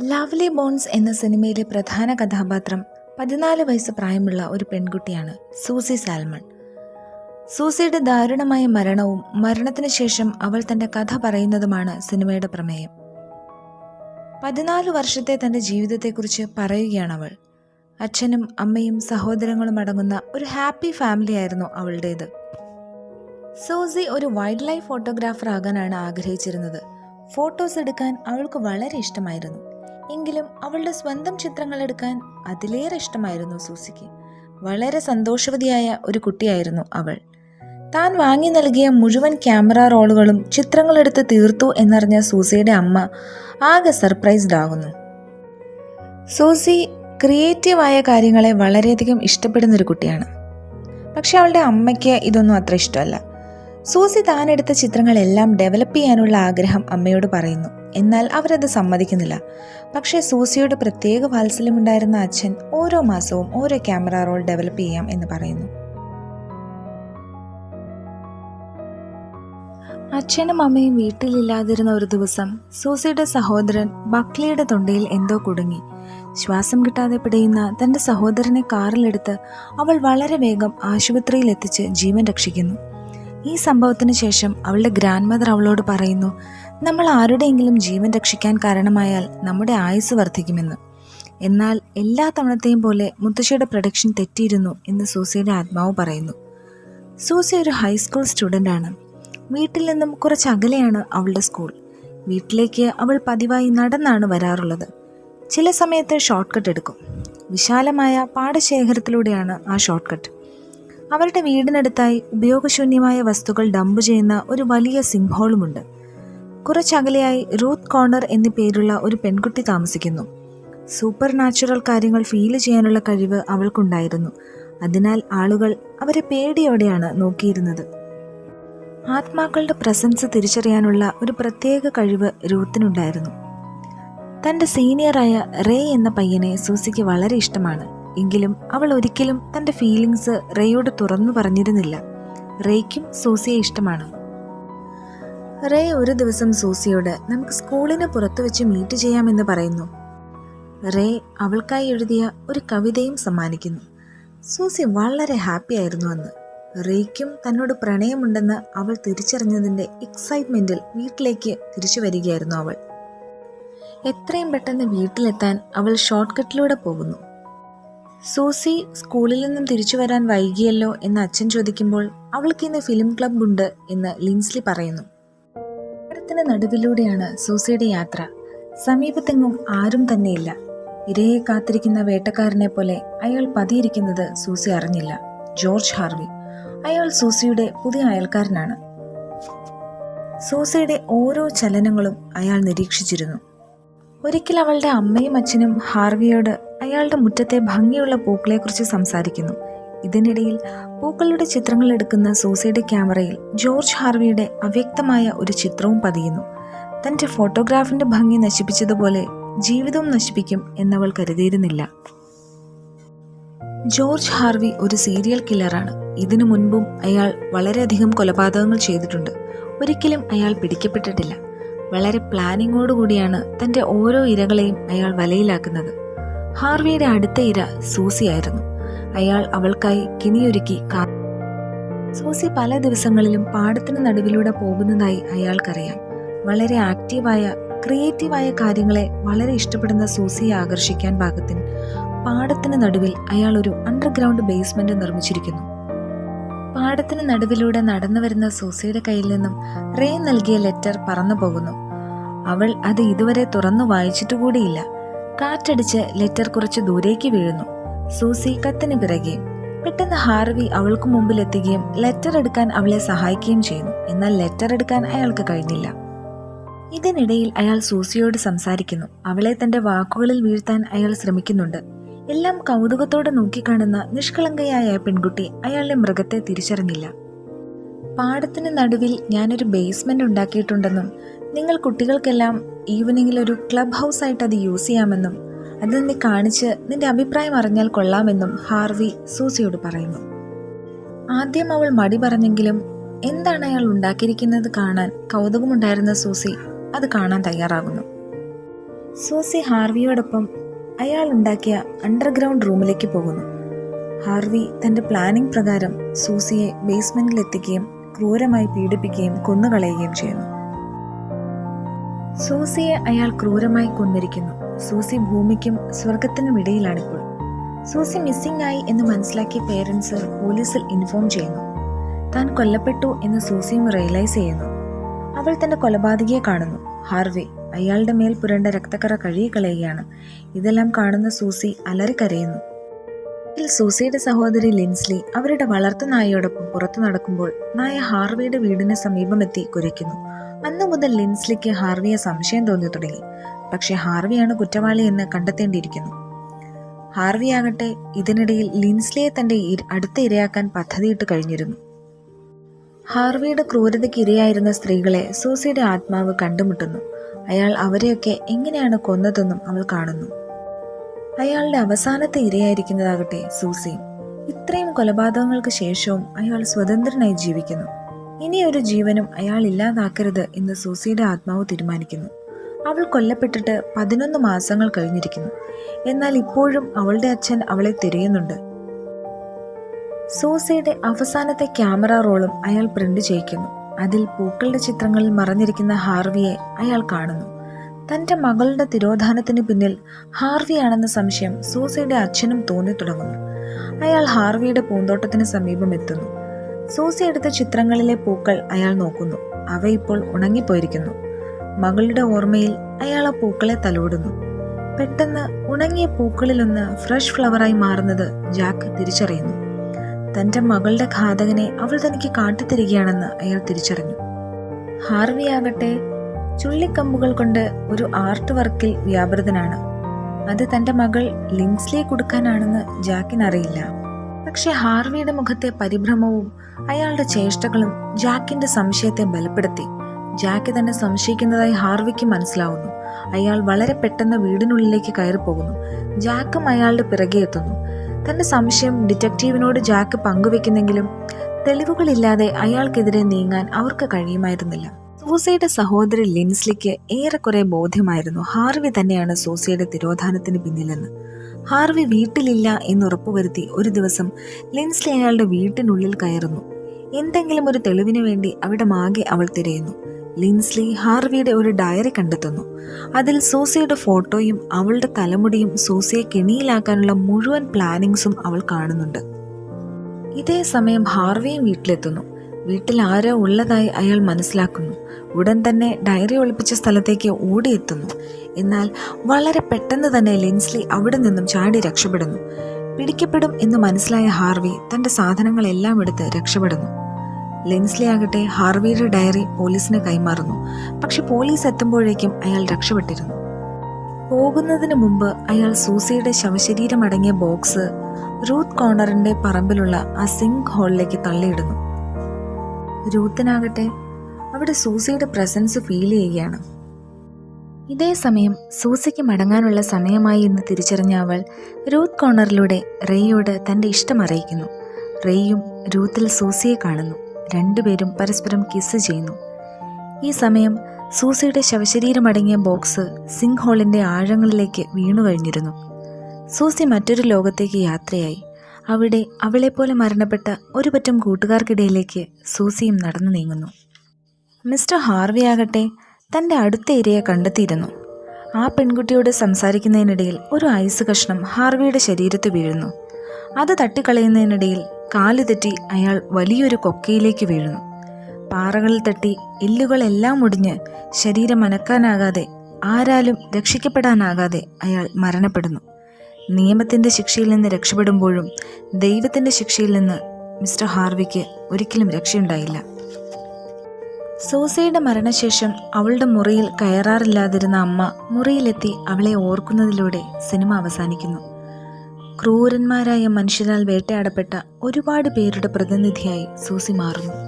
Lovely bones എന്ന സിനിമയിലെ പ്രധാന കഥാപാത്രം പതിനാല് വയസ്സ് പ്രായമുള്ള ഒരു പെൺകുട്ടിയാണ് സൂസി സാൽമൺ. സൂസിയുടെ ദാരുണമായ മരണവും മരണത്തിന് ശേഷം അവൾ തന്റെ കഥ പറയുന്നതുമാണ് സിനിമയുടെ പ്രമേയം. പതിനാല് വർഷത്തെ തന്റെ ജീവിതത്തെക്കുറിച്ച് പറയുകയാണ് അവൾ അച്ഛനും അമ്മയും സഹോദരങ്ങളും അടങ്ങുന്ന ഒരു ഹാപ്പി ഫാമിലി ആയിരുന്നു അവളുടേത്. സൂസി ഒരു വൈൽഡ് ലൈഫ് ഫോട്ടോഗ്രാഫർ ആകാനാണ് ആഗ്രഹിച്ചിരുന്നത്. ഫോട്ടോസ് എടുക്കാൻ അവൾക്ക് വളരെ ഇഷ്ടമായിരുന്നു. എങ്കിലും അവളുടെ സ്വന്തം ചിത്രങ്ങൾ എടുക്കാൻ അതിലേറെ ഇഷ്ടമായിരുന്നു സൂസിക്ക്. വളരെ സന്തോഷവതിയായ ഒരു കുട്ടിയായിരുന്നു അവൾ. താൻ വാങ്ങി നൽകിയ മുഴുവൻ ക്യാമറ റോളുകളും ചിത്രങ്ങളെടുത്ത് തീർത്തു എന്നറിഞ്ഞ സൂസിയുടെ അമ്മ ആകെ സർപ്രൈസ്ഡ് ആകുന്നു. സൂസി ക്രിയേറ്റീവായ കാര്യങ്ങളെ വളരെയധികം ഇഷ്ടപ്പെടുന്ന ഒരു കുട്ടിയാണ്. പക്ഷെ അവളുടെ അമ്മയ്ക്ക് ഇതൊന്നും അത്ര ഇഷ്ടമല്ല. സൂസി താനെടുത്ത ചിത്രങ്ങളെല്ലാം ഡെവലപ്പ് ചെയ്യാനുള്ള ആഗ്രഹം അമ്മയോട് പറയുന്നു. എന്നാൽ അവരത് സമ്മതിക്കുന്നില്ല. പക്ഷേ സൂസിയുടെ പ്രത്യേക വാത്സല്യമുണ്ടായിരുന്ന അച്ഛൻ ഓരോ മാസവും ഓരോ ക്യാമറ റോൾ ഡെവലപ്പ് ചെയ്യാം എന്ന് പറയുന്നു. അച്ഛനും അമ്മയും വീട്ടിലില്ലാതിരുന്ന ഒരു ദിവസം സൂസിയുടെ സഹോദരൻ ബക്ലിയുടെ തൊണ്ടയിൽ എന്തോ കുടുങ്ങി. ശ്വാസം കിട്ടാതെ പിടയുന്ന തന്റെ സഹോദരനെ കാറിലെടുത്ത് അവൾ വളരെ വേഗം ആശുപത്രിയിൽ എത്തിച്ച് ജീവൻ രക്ഷിക്കുന്നു. ഈ സംഭവത്തിന് ശേഷം അവളുടെ ഗ്രാൻഡ് മദർ അവളോട് പറയുന്നു നമ്മൾ ആരുടെയെങ്കിലും ജീവൻ രക്ഷിക്കാൻ കാരണമായാൽ നമ്മുടെ ആയുസ് വർദ്ധിക്കുമെന്ന്. എന്നാൽ എല്ലാ തവണത്തെയും പോലെ മുത്തശ്ശിയുടെ പ്രൊഡക്ഷൻ തെറ്റിയിരുന്നു എന്ന് സൂസിയുടെ ആത്മാവ് പറയുന്നു. സൂസി ഒരു ഹൈസ്കൂൾ സ്റ്റുഡന്റ് ആണ്. വീട്ടിൽ നിന്നും കുറച്ച് അകലെയാണ് അവളുടെ സ്കൂൾ. വീട്ടിലേക്ക് അവൾ പതിവായി നടന്നാണ് വരാറുള്ളത്. ചില സമയത്ത് ഷോർട്ട് കട്ട് എടുക്കും. വിശാലമായ പാടശേഖരത്തിലൂടെയാണ് ആ ഷോർട്ട് കട്ട് അവരുടെ വീടിനടുത്തായി ഉപയോഗശൂന്യമായ വസ്തുക്കൾ ഡംപ് ചെയ്യുന്ന ഒരു വലിയ സിംഹോളുമുണ്ട്. കുറച്ചകലെയായി റൂത്ത് കോർണർ എന്നു പേരുള്ള ഒരു പെൺകുട്ടി താമസിക്കുന്നു. സൂപ്പർ നാച്ചുറൽ കാര്യങ്ങൾ ഫീൽ ചെയ്യാനുള്ള കഴിവ് അവൾക്കുണ്ടായിരുന്നു. അതിനാൽ ആളുകൾ അവരെ പേടിയോടെയാണ് നോക്കിയിരുന്നത്. ആത്മാക്കളുടെ പ്രസൻസ് തിരിച്ചറിയാനുള്ള ഒരു പ്രത്യേക കഴിവ് രൂത്തിനുണ്ടായിരുന്നു തന്റെ സീനിയറായ റേ എന്ന പയ്യനെ സൂസിക്ക് വളരെ ഇഷ്ടമാണ്. എങ്കിലും അവൾ ഒരിക്കലും തന്റെ ഫീലിങ്സ് റേയോട് തുറന്നു പറഞ്ഞിരുന്നില്ല. റേയ്ക്കും സൂസിയെ ഇഷ്ടമാണ്. റേ ഒരു ദിവസം സൂസിയോട് നമുക്ക് സ്കൂളിന് പുറത്തു വെച്ച് മീറ്റ് ചെയ്യാമെന്ന് പറയുന്നു. റേ അവൾക്കായി എഴുതിയ ഒരു കവിതയും സമ്മാനിക്കുന്നു. സൂസി വളരെ ഹാപ്പി ആയിരുന്നു അന്ന്. റേയ്ക്കും തന്നോട് പ്രണയമുണ്ടെന്ന് അവൾ തിരിച്ചറിഞ്ഞതിന്റെ എക്സൈറ്റ്മെന്റിൽ വീട്ടിലേക്ക് തിരിച്ചു വരികയായിരുന്നു അവൾ. എത്രയും പെട്ടെന്ന് വീട്ടിലെത്താൻ അവൾ ഷോർട്ട് കട്ടിലൂടെ പോകുന്നു. സൂസി സ്കൂളിൽ നിന്നും തിരിച്ചു വരാൻ വൈകിയല്ലോ എന്ന് അച്ഛൻ ചോദിക്കുമ്പോൾ അവൾക്ക് ഇന്ന് ഫിലിം ക്ലബ് ഉണ്ട് എന്ന് ലിൻസ്ലി പറയുന്നു. പാടത്തിന് നടുവിലൂടെയാണ് സൂസയുടെ യാത്ര. സമീപത്തെങ്ങും ആരും തന്നെയില്ല. ഇരയെ കാത്തിരിക്കുന്ന വേട്ടക്കാരനെ പോലെ അയാൾ പതിയിരിക്കുന്നത് സൂസി അറിഞ്ഞില്ല. George Harvey. അയാൾ സൂസിയുടെ പുതിയ അയൽക്കാരനാണ്. സൂസയുടെ ഓരോ ചലനങ്ങളും അയാൾ നിരീക്ഷിച്ചിരുന്നു. ഒരിക്കൽ അവളുടെ അമ്മയും അച്ഛനും ഹാർവിയോട് അയാളുടെ മുറ്റത്തെ ഭംഗിയുള്ള പൂക്കളെക്കുറിച്ച് സംസാരിക്കുന്നു. ഇതിനിടയിൽ പൂക്കളുടെ ചിത്രങ്ങൾ എടുക്കുന്ന സൂസൈഡ് ക്യാമറയിൽ ജോർജ് ഹാർവിയുടെ അവ്യക്തമായ ഒരു ചിത്രവും പതിയുന്നു. തന്റെ ഫോട്ടോഗ്രാഫിന്റെ ഭംഗി നശിപ്പിച്ചതുപോലെ ജീവിതവും നശിപ്പിക്കും എന്നവൾ കരുതിയിരുന്നില്ല. ജോർജ് ഹാർവി ഒരു സീരിയൽ കില്ലറാണ്. ഇതിനു മുൻപും അയാൾ വളരെയധികം കൊലപാതകങ്ങൾ ചെയ്തിട്ടുണ്ട്. ഒരിക്കലും അയാൾ പിടിക്കപ്പെട്ടിട്ടില്ല. വളരെ പ്ലാനിങ്ങോടുകൂടിയാണ് തന്റെ ഓരോ ഇരകളെയും അയാൾ വലയിലാക്കുന്നത്. ഹാർവിയുടെ അടുത്ത ഇര സൂസിയായിരുന്നു അയാൾ അവൾക്കായി കിണിയൊരുക്കി കാ സൂസി പല ദിവസങ്ങളിലും പാടത്തിന് നടുവിലൂടെ പോകുന്നതായി അയാൾക്കറിയാം. വളരെ ആക്റ്റീവായ ക്രിയേറ്റീവായ കാര്യങ്ങളെ വളരെ ഇഷ്ടപ്പെടുന്ന സൂസിയെ ആകർഷിക്കാൻ പാകത്തിന് പാടത്തിന് നടുവിൽ അയാൾ ഒരു അണ്ടർഗ്രൗണ്ട് ബേസ്മെന്റ് നിർമ്മിച്ചിരിക്കുന്നു. പാടത്തിന് നടുവിലൂടെ നടന്നു വരുന്ന സൂസിയുടെ കയ്യിൽ നിന്നും റേ നൽകിയ ലെറ്റർ പറന്നു പോകുന്നു. അവൾ അത് ഇതുവരെ തുറന്നു വായിച്ചിട്ടുകൂടിയില്ല. കാറ്റടിച്ച് ലെറ്റർ കുറച്ച് ദൂരേക്ക് വീഴുന്നു. സൂസി കത്തിന് പിറകെ. പെട്ടെന്ന് ഹാർവി അവൾക്ക് മുമ്പിൽ എത്തുകയും ലെറ്റർ എടുക്കാൻ അവളെ സഹായിക്കുകയും ചെയ്യുന്നു. എന്നാൽ ലെറ്റർ എടുക്കാൻ അയാൾക്ക് കഴിഞ്ഞില്ല. ഇതിനിടയിൽ അയാൾ സൂസിയോട് സംസാരിക്കുന്നു. അവളെ തന്റെ വാക്കുകളിൽ വീഴ്ത്താൻ അയാൾ ശ്രമിക്കുന്നുണ്ട്. എല്ലാം കൗതുകത്തോടെ നോക്കിക്കാണുന്ന നിഷ്കളങ്കയായ പെൺകുട്ടി അയാളുടെ മൃഗത്തെ തിരിച്ചറിഞ്ഞില്ല. പാടത്തിന് നടുവിൽ ഞാനൊരു ബേസ്മെന്റ് ഉണ്ടാക്കിയിട്ടുണ്ടെന്നും നിങ്ങൾ കുട്ടികൾക്കെല്ലാം ഈവനിങ്ങിൽ ഒരു ക്ലബ് ഹൗസ് ആയിട്ട് അത് യൂസ് ചെയ്യാമെന്നും അത് നിന്നെ കാണിച്ച് നിന്റെ അഭിപ്രായം അറിഞ്ഞാൽ കൊള്ളാമെന്നും ഹാർവി സൂസിയോട് പറയുന്നു. ആദ്യം അവൾ മടി പറഞ്ഞെങ്കിലും എന്താണ് അയാൾ ഉണ്ടാക്കിയിരിക്കുന്നത് കാണാൻ കൗതുകമുണ്ടായിരുന്ന സൂസി അത് കാണാൻ തയ്യാറാകുന്നു. സൂസി ഹാർവിയോടൊപ്പം അയാൾ ഉണ്ടാക്കിയ അണ്ടർഗ്രൗണ്ട് റൂമിലേക്ക് പോകുന്നു. ഹാർവി തന്റെ പ്ലാനിംഗ് പ്രകാരം സൂസിയെ ബേസ്മെന്റിൽ എത്തിക്കുകയും ക്രൂരമായി പീഡിപ്പിക്കുകയും കൊന്നുകളയുകയും ചെയ്യുന്നു. സൂസിയെ അയാൾ ക്രൂരമായി കൊന്നിരിക്കുന്നു. സൂസി ഭൂമിക്കും സ്വർഗത്തിനും ഇടയിലാണിപ്പോൾ. സൂസി മിസ്സിംഗ് ആയി എന്ന് മനസ്സിലാക്കിയ പേരൻസ് പോലീസിൽ ഇൻഫോം ചെയ്യുന്നു. താൻ കൊല്ലപ്പെട്ടു എന്ന് സൂസിയും റിയലൈസ് ചെയ്യുന്നു. അവൾ തന്റെ കൊലപാതകിയെ കാണുന്നു. ഹാർവി അയാളുടെ മേൽ പുരണ്ട രക്തക്കറ കഴുകിക്കളയുകയാണ്. ഇതെല്ലാം കാണുന്ന സൂസി അലറിക്കരയുന്നു. ഇതിൽ സൂസിയുടെ സഹോദരി ലിൻസ്ലി അവരുടെ വളർത്തു നായയോടൊപ്പം പുറത്തു നടക്കുമ്പോൾ നായ ഹാർവിയുടെ വീടിന് സമീപമെത്തി കുരയ്ക്കുന്നു. അന്നു മുതൽ ലിൻസ്ലിക്ക് ഹാർവിയെ സംശയം തോന്നി തുടങ്ങി. പക്ഷെ ഹാർവിയാണ് കുറ്റവാളി എന്ന് കണ്ടെത്തേണ്ടിയിരിക്കുന്നു. ഹാർവി ആകട്ടെ ഇതിനിടയിൽ ലിൻസ്ലിയെ തന്റെ അടുത്ത ഇരയാക്കാൻ പദ്ധതിയിട്ട് കഴിഞ്ഞിരുന്നു. ഹാർവിയുടെ ക്രൂരതയ്ക്ക് ഇരയായിരുന്ന സ്ത്രീകളെ സൂസിയുടെ ആത്മാവ് കണ്ടുമുട്ടുന്നു. അയാൾ അവരെയൊക്കെ എങ്ങനെയാണ് കൊന്നതെന്നും അവൾ കാണുന്നു. അയാളുടെ അവസാനത്തെ ഇരയായിരിക്കുന്നതാകട്ടെ സൂസി ഇത്രയും കൊലപാതകങ്ങൾക്ക് ശേഷവും അയാൾ സ്വതന്ത്രനായി ജീവിക്കുന്നു. ഇനി ഒരു ജീവനും അയാൾ ഇല്ലാതാക്കരുത് എന്ന് സൂസിയുടെ ആത്മാവ് തീരുമാനിക്കുന്നു. അവൾ കൊല്ലപ്പെട്ടിട്ട് പതിനൊന്ന് മാസങ്ങൾ കഴിഞ്ഞിരിക്കുന്നു. എന്നാൽ ഇപ്പോഴും അവളുടെ അച്ഛൻ അവളെ തിരയുന്നുണ്ട്. സൂസയുടെ അവസാനത്തെ ക്യാമറ റോളും അയാൾ പ്രിന്റ് ചെയ്യിക്കുന്നു. അതിൽ പൂക്കളുടെ ചിത്രങ്ങളിൽ മറഞ്ഞിരിക്കുന്ന ഹാർവിയെ അയാൾ കാണുന്നു. തന്റെ മകളുടെ തിരോധാനത്തിന് പിന്നിൽ ഹാർവിയാണെന്ന സംശയം സൂസയുടെ അച്ഛനും തോന്നി തുടങ്ങുന്നു അയാൾ ഹാർവിയുടെ പൂന്തോട്ടത്തിന് സമീപം എത്തുന്നു. സൂസി എടുത്ത ചിത്രങ്ങളിലെ പൂക്കൾ അയാൾ നോക്കുന്നു. അവ ഇപ്പോൾ ഉണങ്ങിപ്പോയിരിക്കുന്നു. മകളുടെ ഓർമ്മയിൽ അയാൾ ആ പൂക്കളെ തലോടുന്നു. പെട്ടെന്ന് ഉണങ്ങിയ പൂക്കളിലൊന്ന് ഫ്രഷ് ഫ്ലവറായി മാറുന്നത് ജാക്ക് തിരിച്ചറിയുന്നു. തന്റെ മകളുടെ ഘാതകനെ അവൾ തനിക്ക് കാട്ടിത്തരികയാണെന്ന് അയാൾ തിരിച്ചറിഞ്ഞു. ഹാർവി ആകട്ടെ ചുള്ളിക്കമ്പുകൾ കൊണ്ട് ഒരു ആർട്ട് വർക്കിൽ വ്യാപൃതനാണ്. അത് തന്റെ മകൾ ലിൻസ്ലിയെ കൊടുക്കാനാണെന്ന് ജാക്കിന് അറിയില്ല പക്ഷെ ഹാർവിയുടെ മുഖത്തെ പരിഭ്രമവും അയാളുടെ ചേഷ്ടകളും ജാക്കിന്റെ സംശയത്തെ ബലപ്പെടുത്തി. ജാക്ക് തന്നെ സംശയിക്കുന്നതായി ഹാർവിക്ക് മനസ്സിലാവുന്നു. അയാൾ വളരെ പെട്ടെന്ന് വീടിനുള്ളിലേക്ക് കയറി പോകുന്നു ജാക്കും അയാളുടെ പിറകെ എത്തുന്നു. തന്റെ സംശയം ഡിറ്റക്റ്റീവിനോട് ജാക്ക് പങ്കുവെക്കുന്നെങ്കിലും തെളിവുകളില്ലാതെ അയാൾക്കെതിരെ നീങ്ങാൻ അവർക്ക് കഴിയുമായിരുന്നില്ല. സൂസയുടെ സഹോദരി ലിൻസ്ലിക്ക് ഏറെക്കുറെ ബോധ്യമായിരുന്നു. ഹാർവി തന്നെയാണ് സൂസയുടെ തിരോധാനത്തിന് പിന്നിലെന്ന്. ഹാർവി വീട്ടിലില്ല എന്ന് ഉറപ്പുവരുത്തി ഒരു ദിവസം ലിൻസ്ലി അയാളുടെ വീട്ടിനുള്ളിൽ കയറുന്നു. എന്തെങ്കിലും ഒരു തെളിവിനു വേണ്ടി അവിടെ മാകെ അവൾ തിരയുന്നു. ലിൻസ്ലി ഹാർവിയുടെ ഒരു ഡയറി കണ്ടെത്തുന്നു. അതിൽ സൂസയുടെ ഫോട്ടോയും അവളുടെ തലമുടിയും സൂസയെ കെണിയിലാക്കാനുള്ള മുഴുവൻ പ്ലാനിങ്സും അവൾ കാണുന്നുണ്ട്. ഇതേ സമയം ഹാർവിയും വീട്ടിലെത്തുന്നു. വീട്ടിൽ ആരോ ഉള്ളതായി അയാൾ മനസ്സിലാക്കുന്നു. ഉടൻ തന്നെ ഡയറി ഒളിപ്പിച്ച സ്ഥലത്തേക്ക് ഓടിയെത്തുന്നു. എന്നാൽ വളരെ പെട്ടെന്ന് തന്നെ ലിൻസ്ലി അവിടെ നിന്നും ചാടി രക്ഷപ്പെടുന്നു. പിടിക്കപ്പെടും എന്ന് മനസ്സിലായ ഹാർവി തന്റെ സാധനങ്ങളെല്ലാം എടുത്ത് രക്ഷപ്പെടുന്നു. ലെൻസ്ലി ആകട്ടെ ഹാർവിയുടെ ഡയറി പോലീസിന് കൈമാറുന്നു. പക്ഷെ പോലീസ് എത്തുമ്പോഴേക്കും അയാൾ രക്ഷപ്പെട്ടിരുന്നു. പോകുന്നതിന് മുമ്പ് അയാൾ സൂസിയുടെ ശവശരീരം അടങ്ങിയ ബോക്സ് റൂത്ത് കോർണറിന്റെ പറമ്പിലുള്ള ആ സിങ്ക് ഹോളിലേക്ക് തള്ളിയിടുന്നു. രൂത്തിനാകട്ടെ അവിടെ സൂസിയുടെ പ്രസൻസ് ഫീൽ ചെയ്യുകയാണ്. ഇതേ സമയം സൂസിക്ക് മടങ്ങാനുള്ള സമയമായി എന്ന് തിരിച്ചറിഞ്ഞ അവൾ രൂത്ത് കോർണറിലൂടെ റേയോട് തന്റെ ഇഷ്ടം അറിയിക്കുന്നു. റേയും രൂത്തിൽ സൂസിയെ കാണുന്നു. രണ്ടുപേരും പരസ്പരം കിസ് ചെയ്യുന്നു. ഈ സമയം സൂസിയുടെ ശവശരീരമടങ്ങിയ ബോക്സ് സിംഗ് ഹോളിന്റെ ആഴങ്ങളിലേക്ക് വീണു കഴിഞ്ഞിരുന്നു സൂസി മറ്റൊരു ലോകത്തേക്ക് യാത്രയായി. അവിടെ അവളെപ്പോലെ മരണപ്പെട്ട ഒരു പറ്റം കൂട്ടുകാർക്കിടയിലേക്ക് സൂസിയും നടന്നു നീങ്ങുന്നു. മിസ്റ്റർ ഹാർവി ആകട്ടെ തന്റെ അടുത്ത ഏരിയ കണ്ടെത്തിയിരുന്നു. ആ പെൺകുട്ടിയോട് സംസാരിക്കുന്നതിനിടയിൽ ഒരു ഐസ് കഷ്ണം ഹാർവിയുടെ ശരീരത്ത് വീഴുന്നു. അത് തട്ടിക്കളയുന്നതിനിടയിൽ കാൽ തെറ്റി അയാൾ വലിയൊരു കൊക്കയിലേക്ക് വീഴുന്നു. പാറകളിൽ തട്ടി എല്ലുകളെല്ലാം ഒടിഞ്ഞ് ശരീരം അനക്കാനാകാതെ ആരാലും രക്ഷിക്കപ്പെടാനാകാതെ അയാൾ മരണപ്പെടുന്നു. നിയമത്തിന്റെ ശിക്ഷയിൽ നിന്ന് രക്ഷപ്പെടുമ്പോഴും ദൈവത്തിന്റെ ശിക്ഷയിൽ നിന്ന് മിസ്റ്റർ ഹാർവിക്ക് ഒരിക്കലും രക്ഷയുണ്ടായില്ല. സൂസയുടെ മരണശേഷം അവളുടെ മുറിയിൽ കയറാറില്ലാതിരുന്ന അമ്മ മുറിയിലെത്തി അവളെ ഓർക്കുന്നതിലൂടെ സിനിമ അവസാനിക്കുന്നു. ക്രൂരന്മാരായ മനുഷ്യരാൽ വേട്ടയാടപ്പെട്ട ഒരുപാട് പേരുടെ പ്രതിനിധിയായി സൂസി മാറുന്നു.